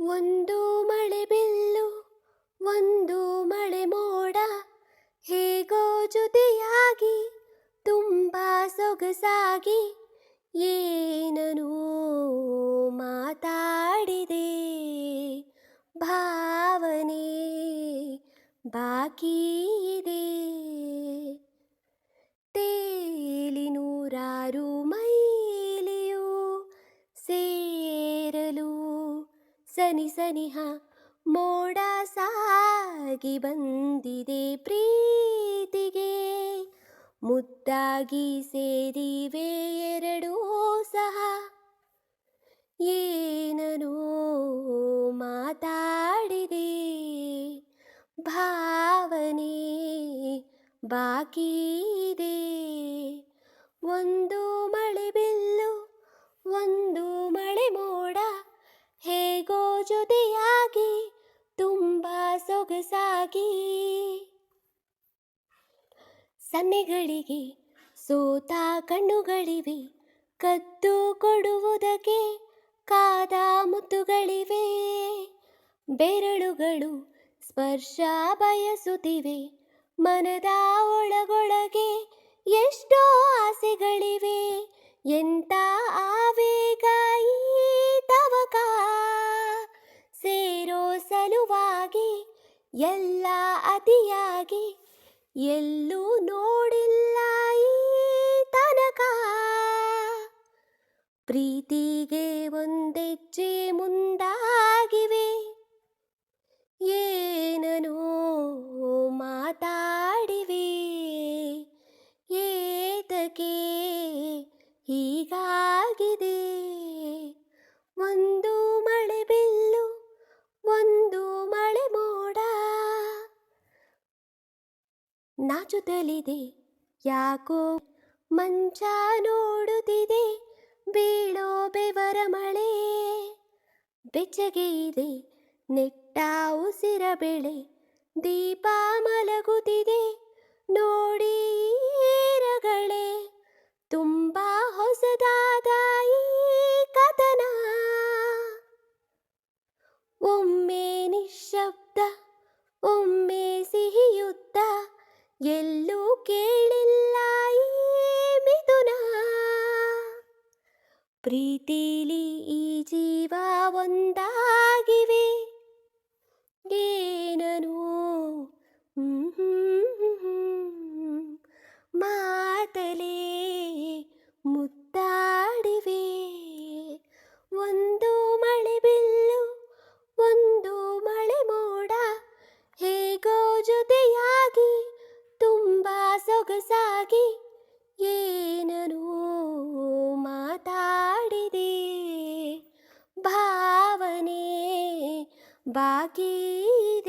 ಒಂದು ಮಳೆ ಬಿಲ್ಲು, ಒಂದು ಮಳೆ ಮೋಡ, ಹೇಗೋ ಜೊತೆಯಾಗಿ ತುಂಬ ಸೊಗಸಾಗಿ ಏನನು ಮಾತಾಡಿದೆ. ಭಾವನೆ ಬಾಕಿ ಇದೆ. ಸನಿ ಸನಿಹ ಮೋಡ ಸಾಗಿ ಬಂದಿದೆ ಪ್ರೀತಿಗೆ. ಮುದ್ದಾಗಿ ಸೇರಿವೆ ಎರಡೂ ಸಹ. ಏನನೋ ಮಾತಾಡಿದೆ. ಭಾವನೆ ಬಾಕಿ ಇದೆ ಒಂದು ಸೊಗಸಾಗಿ ಸನ್ನೆಗಳಿಗೆ ಸೋತ ಕಣ್ಣುಗಳಿವೆ, ಕದ್ದು ಕೊಡುವುದಕ್ಕೆ ಕಾದ ಮುತ್ತುಗಳಿವೆ. ಬೆರಳುಗಳು ಸ್ಪರ್ಶ ಬಯಸುತ್ತಿವೆ, ಮನದ ಒಳಗೊಳಗೆ ಎಷ್ಟೋ ಆಸೆಗಳಿವೆ. ಎಂತ ಎಲ್ಲ ಅತಿಯಾಗಿ ಎಲ್ಲೂ ನೋಡಿಲ್ಲ ಈ ತನಕ. ಪ್ರೀತಿಗೆ ಒಂದೆಜ್ಜೆ ಮುಂದಾಗಿವೆ. ಏನನು ಮಾತಾಡಿವೆ. ಏತಕೆ ಹೀಗಾಗಿದೆ ನಾಚುತ್ತಲಿದೆ ಯಾಕೋ ಮಂಚ ನೋಡುತ್ತಿದೆ. ಬೀಳೋ ಬೆವರ ಮಳೆ. ಬೆಚ್ಚಗೆ ಇದೆ. ನೆಟ್ಟ ಉಸಿರ ಬೆಳೆ. ದೀಪ ಮಲಗುತ್ತಿದೆ. ನೋಡಿ ಈರಗಳೇ ತುಂಬ ಹೊಸದಾದ ಈ ಕಥನ. ಒಮ್ಮೆ ನಿಶಬ್ದ ಒಮ್ಮೆ ಸಿಹಿಯುದ್ದ ಎಲ್ಲೂ ಕೇಳಿಲ್ಲ ಈ ಮಿಥುನ. ಪ್ರೀತಿಲಿ ಈ ಜೀವ ಒಂದಾಗಿವೆ. ಏನನು ಭಾವನೆ ಬಾಕಿ ಇದೆ